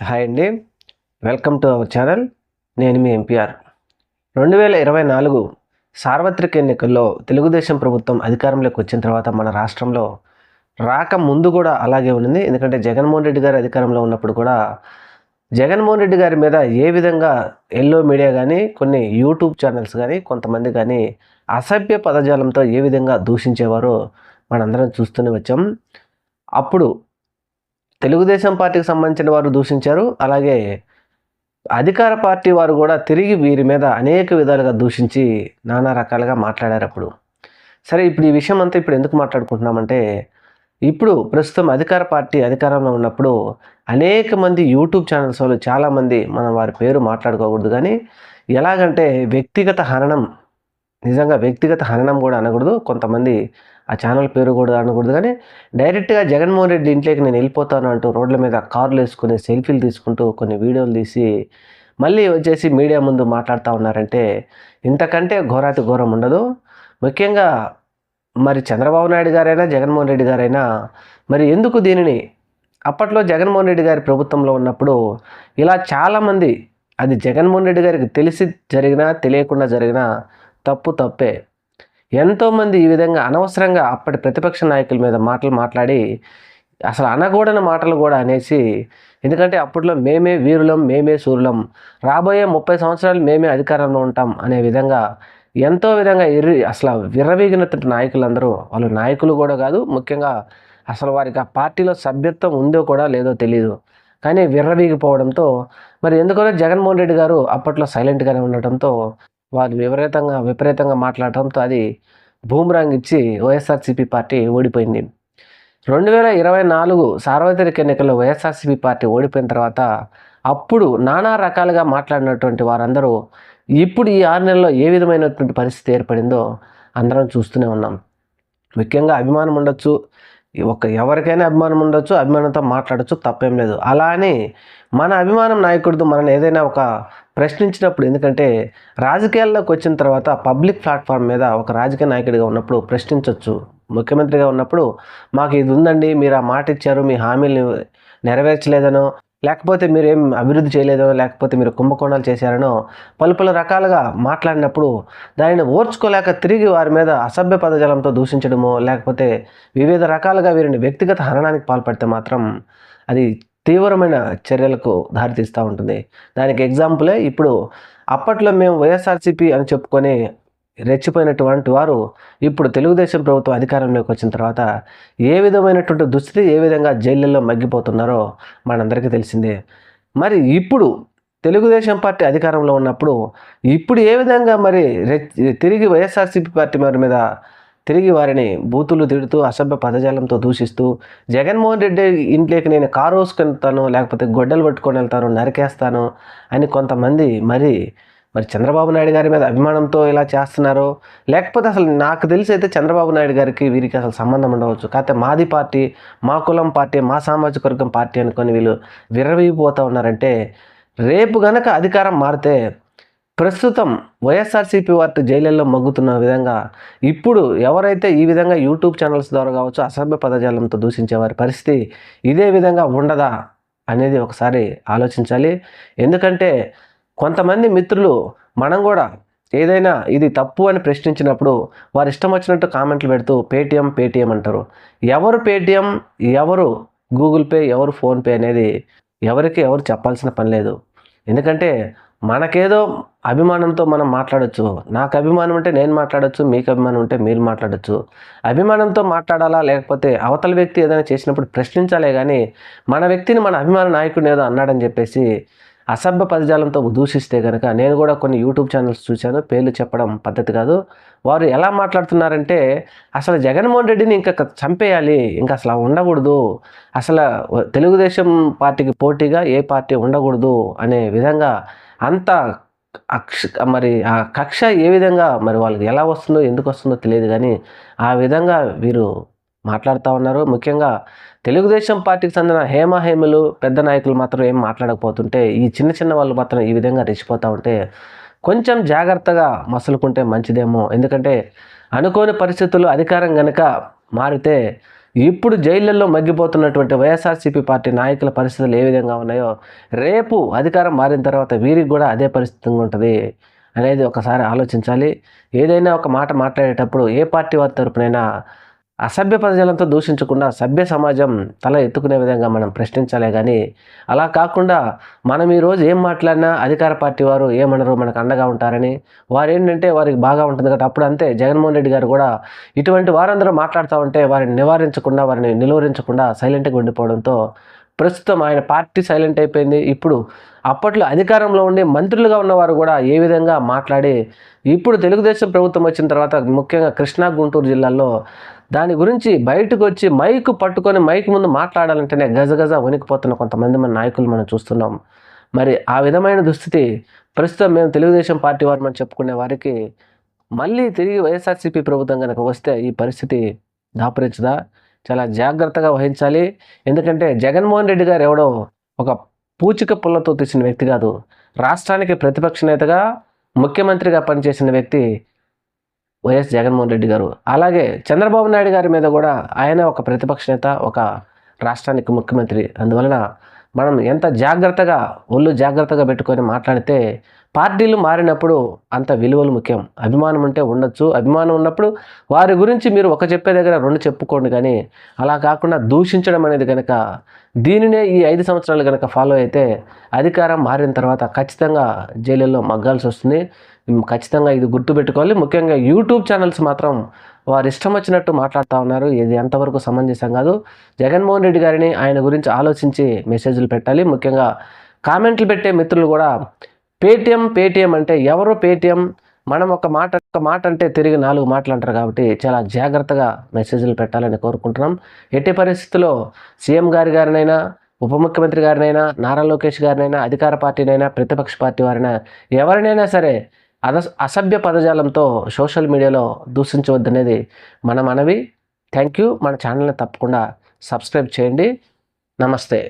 Hi అండి. Welcome to our channel. నేను మీ ఎంపీఆర్ రెండు వేల ఇరవై నాలుగు సార్వత్రిక ఎన్నికల్లో తెలుగుదేశం ప్రభుత్వం అధికారంలోకి వచ్చిన తర్వాత మన రాష్ట్రంలో రాక ముందు కూడా అలాగే ఉంది ఎందుకంటే జగన్మోహన్ రెడ్డి గారు అధికారంలో ఉన్నప్పుడు కూడా జగన్మోహన్ రెడ్డి గారి మీద ఏ విధంగా ఎల్లో మీడియా కానీ కొన్ని యూట్యూబ్ ఛానల్స్ కానీ కొంతమంది కానీ అసభ్య పదజాలంతో ఏ విధంగా దూషించేవారో మనందరం చూస్తూనే వచ్చాం. అప్పుడు తెలుగుదేశం పార్టీకి సంబంధించిన వారు దూషించారు. అలాగే అధికార పార్టీ వారు కూడా తిరిగి వీరి మీద అనేక విధాలుగా దూషించి నానా రకాలుగా మాట్లాడారు అప్పుడు. సరే ఇప్పుడు ఈ విషయం అంతా ఇప్పుడు ఎందుకు మాట్లాడుకుంటున్నామంటే ఇప్పుడు ప్రస్తుతం అధికార పార్టీ అధికారంలో ఉన్నప్పుడు అనేక మంది యూట్యూబ్ ఛానల్స్ వాళ్ళు చాలామంది మనం వారి పేరు మాట్లాడుకోకూడదు. కానీ ఎలాగంటే వ్యక్తిగత హననం నిజంగా వ్యక్తిగత హననం కూడా అనకూడదు. కొంతమంది ఆ ఛానల్ పేరు కూడా అనకూడదు. కానీ డైరెక్ట్గా జగన్మోహన్ రెడ్డి ఇంట్లోకి నేను వెళ్ళిపోతాను అంటూ రోడ్ల మీద కార్లు వేసుకుని సెల్ఫీలు తీసుకుంటూ కొన్ని వీడియోలు తీసి మళ్ళీ వచ్చేసి మీడియా ముందు మాట్లాడుతూ ఉన్నారంటే ఇంతకంటే ఘోరాతి ఘోరం ఉండదు. ముఖ్యంగా మరి చంద్రబాబు నాయుడు గారైనా జగన్మోహన్ రెడ్డి గారైనా మరి ఎందుకు దీనిని? అప్పట్లో జగన్మోహన్ రెడ్డి గారి ప్రభుత్వంలో ఉన్నప్పుడు ఇలా చాలామంది అది జగన్మోహన్ రెడ్డి గారికి తెలిసి జరిగినా తెలియకుండా జరిగినా తప్పు తప్పే. ఎంతోమంది ఈ విధంగా అనవసరంగా అప్పటి ప్రతిపక్ష నాయకుల మీద మాటలు మాట్లాడి అసలు అనకూడని మాటలు కూడా అనేసి ఎందుకంటే అప్పట్లో మేమే వీరులం మేమే సూరులం రాబోయే ముప్పై సంవత్సరాలు మేమే అధికారంలో ఉంటాం అనే విధంగా ఎంతో విధంగా ఎర్రి అసలు విర్రవీగినటువంటి నాయకులందరూ వాళ్ళు నాయకులు కూడా కాదు ముఖ్యంగా అసలు వారికి ఆ పార్టీలో సభ్యత్వం ఉందో కూడా లేదో తెలియదు కానీ విర్రవీగిపోవడంతో మరి ఎందుకనో జగన్మోహన్ రెడ్డి గారు అప్పట్లో సైలెంట్గానే ఉండటంతో వారు విపరీతంగా విపరీతంగా మాట్లాడటంతో అది బూమ్రాంగ్ ఇచ్చి వైఎస్ఆర్సీపీ పార్టీ ఓడిపోయింది. రెండు వేల ఇరవై నాలుగు సార్వత్రిక ఎన్నికల్లో వైఎస్ఆర్సీపీ పార్టీ ఓడిపోయిన తర్వాత అప్పుడు నానా రకాలుగా మాట్లాడినటువంటి వారందరూ ఇప్పుడు ఈ ఆరు నెలల్లో ఏ విధమైనటువంటి పరిస్థితి ఏర్పడిందో అందరం చూస్తూనే ఉన్నాం. ముఖ్యంగా అభిమానం ఉండొచ్చు ఒక ఎవరికైనా అభిమానం ఉండొచ్చు అభిమానంతో మాట్లాడచ్చు తప్పేం లేదు. అలా అని మన అభిమానం నాయకుడితో మనల్ని ఏదైనా ఒక ప్రశ్నించినప్పుడు ఎందుకంటే రాజకీయాల్లోకి వచ్చిన తర్వాత పబ్లిక్ ప్లాట్ఫామ్ మీద ఒక రాజకీయ నాయకుడిగా ఉన్నప్పుడు ప్రశ్నించవచ్చు ముఖ్యమంత్రిగా ఉన్నప్పుడు మాకు ఇది ఉందండి మీరు ఆ మాట ఇచ్చారు మీ హామీలు నెరవేర్చలేదనో లేకపోతే మీరు ఏం అభివృద్ధి చేయలేదనో లేకపోతే మీరు కుంభకోణాలు చేశారనో పలు పలు రకాలుగా మాట్లాడినప్పుడు దానిని ఓర్చుకోలేక తిరిగి వారి మీద అసభ్య పదజాలంతో దూషించడమో లేకపోతే వివిధ రకాలుగా వీరిని వ్యక్తిగత హననానికి పాల్పడితే మాత్రం అది తీవ్రమైన చర్యలకు దారితీస్తూ ఉంటుంది. దానికి ఎగ్జాంపులే ఇప్పుడు అప్పట్లో మేము వైఎస్ఆర్సీపీ అని చెప్పుకొని రెచ్చిపోయినటువంటి వారు ఇప్పుడు తెలుగుదేశం ప్రభుత్వం అధికారంలోకి వచ్చిన తర్వాత ఏ విధమైనటువంటి దుస్థితి ఏ విధంగా జైళ్ళల్లో మగ్గిపోతున్నారో మనందరికీ తెలిసిందే. మరి ఇప్పుడు తెలుగుదేశం పార్టీ అధికారంలో ఉన్నప్పుడు ఇప్పుడు ఏ విధంగా మరి తిరిగి వైఎస్ఆర్సీపీ పార్టీ వారి మీద తిరిగి వారిని బూతులు తిడుతూ అసభ్య పదజాలంతో దూషిస్తూ జగన్మోహన్ రెడ్డి ఇంట్లోకి నేను కారు వేసుకెళ్తాను లేకపోతే గొడ్డలు పట్టుకొని వెళ్తాను నరికేస్తాను అని కొంతమంది మరి మరి చంద్రబాబు నాయుడు గారి మీద అభిమానంతో ఇలా చేస్తున్నారో. లేకపోతే అసలు నాకు తెలిసి అయితే చంద్రబాబు నాయుడు గారికి వీరికి అసలు సంబంధం ఉండవచ్చు. కాకపోతే మాది పార్టీ మా కులం పార్టీ మా సామాజిక వర్గం పార్టీ అనుకొని వీళ్ళు విర్రవీగిపోతూ ఉన్నారంటే రేపు గనక అధికారం మారితే ప్రస్తుతం వైఎస్ఆర్సీపీ వార్డు జైలులో మగ్గుతున్న విధంగా ఇప్పుడు ఎవరైతే ఈ విధంగా యూట్యూబ్ ఛానల్స్ ద్వారా కావచ్చు అసభ్య పదజాలంతో దూషించే వారి పరిస్థితి ఇదే విధంగా ఉండదా అనేది ఒకసారి ఆలోచించాలి. ఎందుకంటే కొంతమంది మిత్రులు మనం కూడా ఏదైనా ఇది తప్పు అని ప్రశ్నించినప్పుడు వారు ఇష్టం వచ్చినట్టు కామెంట్లు పెడుతూ పేటిఎం పేటిఎం అంటారు. ఎవరు పేటిఎం ఎవరు గూగుల్ పే ఎవరు ఫోన్పే అనేది ఎవరికి ఎవరు చెప్పాల్సిన పని లేదు. ఎందుకంటే మనకేదో అభిమానంతో మనం మాట్లాడొచ్చు. నాకు అభిమానం ఉంటే నేను మాట్లాడొచ్చు మీకు అభిమానం ఉంటే మీరు మాట్లాడొచ్చు. అభిమానంతో మాట్లాడాలా? లేకపోతే అవతల వ్యక్తి ఏదైనా చేసినప్పుడు ప్రశ్నించాలే కానీ మన వ్యక్తిని మన అభిమాన నాయకుడిని ఏదో అన్నాడని చెప్పేసి అసభ్య పదజాలంతో దూషిస్తే కనుక నేను కూడా కొన్ని యూట్యూబ్ ఛానల్స్ చూశాను. పేర్లు చెప్పడం పద్ధతి కాదు. వారు ఎలా మాట్లాడుతున్నారంటే అసలు జగన్మోహన్ రెడ్డిని ఇంకా చంపేయాలి. ఇంకా అసలు ఉండకూడదు. అసలు తెలుగుదేశం పార్టీకి పోటీగా ఏ పార్టీ ఉండకూడదు అనే విధంగా అంత అక్ష మరి ఆ కక్ష ఏ విధంగా మరి వాళ్ళకి ఎలా వస్తుందో ఎందుకు వస్తుందో తెలియదు కానీ ఆ విధంగా వీరు మాట్లాడుతూ ఉన్నారు. ముఖ్యంగా తెలుగుదేశం పార్టీకి చెందిన హేమ హేమలు పెద్ద నాయకులు మాత్రం ఏం మాట్లాడకపోతుంటే ఈ చిన్న చిన్న వాళ్ళు మాత్రం ఈ విధంగా రెచ్చిపోతూ ఉంటే కొంచెం జాగ్రత్తగా మసులుకుంటే మంచిదేమో. ఎందుకంటే అనుకోని పరిస్థితులు అధికారం కనుక మారితే ఇప్పుడు జైళ్ళల్లో మగ్గిపోతున్నటువంటి వైఎస్ఆర్సీపీ పార్టీ నాయకుల పరిస్థితులు ఏ విధంగా ఉన్నాయో రేపు అధికారం మారిన తర్వాత వీరికి కూడా అదే పరిస్థితి ఉంటుంది అనేది ఒకసారి ఆలోచించాలి. ఏదైనా ఒక మాట మాట్లాడేటప్పుడు ఏ పార్టీ వారి తరపునైనా అసభ్య పదజాలంతో దూషించకుండా సభ్య సమాజం తల ఎత్తుకునే విధంగా మనం ప్రశ్నించాలే కానీ అలా కాకుండా మనం ఈరోజు ఏం మాట్లాడినా అధికార పార్టీ వారు ఏమనరు మనకు అండగా ఉంటారని. వారు ఏంటంటే వారికి బాగా ఉంటుంది కాబట్టి అప్పుడు అంతే. జగన్మోహన్ రెడ్డి గారు కూడా ఇటువంటి వారందరూ మాట్లాడుతూ ఉంటే వారిని నివారించకుండా వారిని నిలువరించకుండా సైలెంట్గా ఉండిపోవడంతో ప్రస్తుతం ఆయన పార్టీ సైలెంట్ అయిపోయింది. ఇప్పుడు అప్పట్లో అధికారంలో ఉండి మంత్రులుగా ఉన్నవారు కూడా ఏ విధంగా మాట్లాడి ఇప్పుడు తెలుగుదేశం ప్రభుత్వం వచ్చిన తర్వాత ముఖ్యంగా కృష్ణా గుంటూరు జిల్లాల్లో దాని గురించి బయటకు వచ్చి మైక్ పట్టుకొని మైక్ ముందు మాట్లాడాలంటేనే గజగజ వణికిపోతున్న కొంతమంది మన నాయకులు మనం చూస్తున్నాం. మరి ఆ విధమైన దుస్థితి ప్రస్తుతం మేము తెలుగుదేశం పార్టీ వారు మనం చెప్పుకునే వారికి మళ్ళీ తిరిగి వైఎస్ఆర్సీపీ ప్రభుత్వం కనుక వస్తే ఈ పరిస్థితి దాపరించదా? చాలా జాగ్రత్తగా వహించాలి. ఎందుకంటే జగన్మోహన్ రెడ్డి గారు ఎవడో ఒక పూచిక పుల్లతో తీసిన వ్యక్తి కాదు. రాష్ట్రానికి ప్రతిపక్ష నేతగా ముఖ్యమంత్రిగా పనిచేసిన వ్యక్తి వైఎస్ జగన్మోహన్ రెడ్డి గారు. అలాగే చంద్రబాబు నాయుడు గారి మీద కూడా ఆయన ఒక ప్రతిపక్ష నేత ఒక రాష్ట్రానికి ముఖ్యమంత్రి. అందువలన మనం ఎంత జాగ్రత్తగా ఒళ్ళు జాగ్రత్తగా పెట్టుకొని మాట్లాడితే పార్టీలు మారినప్పుడు అంత విలువలు ముఖ్యం. అభిమానం అంటే ఉండొచ్చు. అభిమానం ఉన్నప్పుడు వారి గురించి మీరు ఒక చెప్పే దగ్గర రెండు చెప్పుకోండి కానీ అలా కాకుండా దూషించడం అనేది కనుక దీనినే ఈ ఐదు సంవత్సరాలు కనుక ఫాలో అయితే అధికారం మారిన తర్వాత ఖచ్చితంగా జైలుల్లో మగ్గాల్సి వస్తుంది. ఖచ్చితంగా ఇది గుర్తుపెట్టుకోవాలి ముఖ్యంగా యూట్యూబ్ ఛానల్స్ మాత్రం వారు ఇష్టం వచ్చినట్టు మాట్లాడుతూ ఉన్నారు. ఇది ఎంతవరకు సమంజసం కాదు. జగన్మోహన్ రెడ్డి గారిని ఆయన గురించి ఆలోచించి మెసేజ్లు పెట్టాలి. ముఖ్యంగా కామెంట్లు పెట్టే మిత్రులు కూడా పేటిఎం పేటిఎం అంటే ఎవరు పేటిఎం? మనం ఒక మాట ఒక మాట అంటే తిరిగి నాలుగు మాటలు అంటారు కాబట్టి చాలా జాగ్రత్తగా మెసేజ్లు పెట్టాలని కోరుకుంటున్నాం. ఎట్టి పరిస్థితుల్లో సీఎం గారి గారినైనా ఉప ముఖ్యమంత్రి గారినైనా నారా లోకేష్ గారినైనా అధికార పార్టీనైనా ప్రతిపక్ష పార్టీ వారైనా ఎవరినైనా సరే అద అసభ్య పదజాలంతో సోషల్ మీడియాలో దూషించవద్దనేది మన మనవి. Thank you. మన ఛానల్ని తప్పకుండా సబ్స్క్రైబ్ చేయండి. నమస్తే.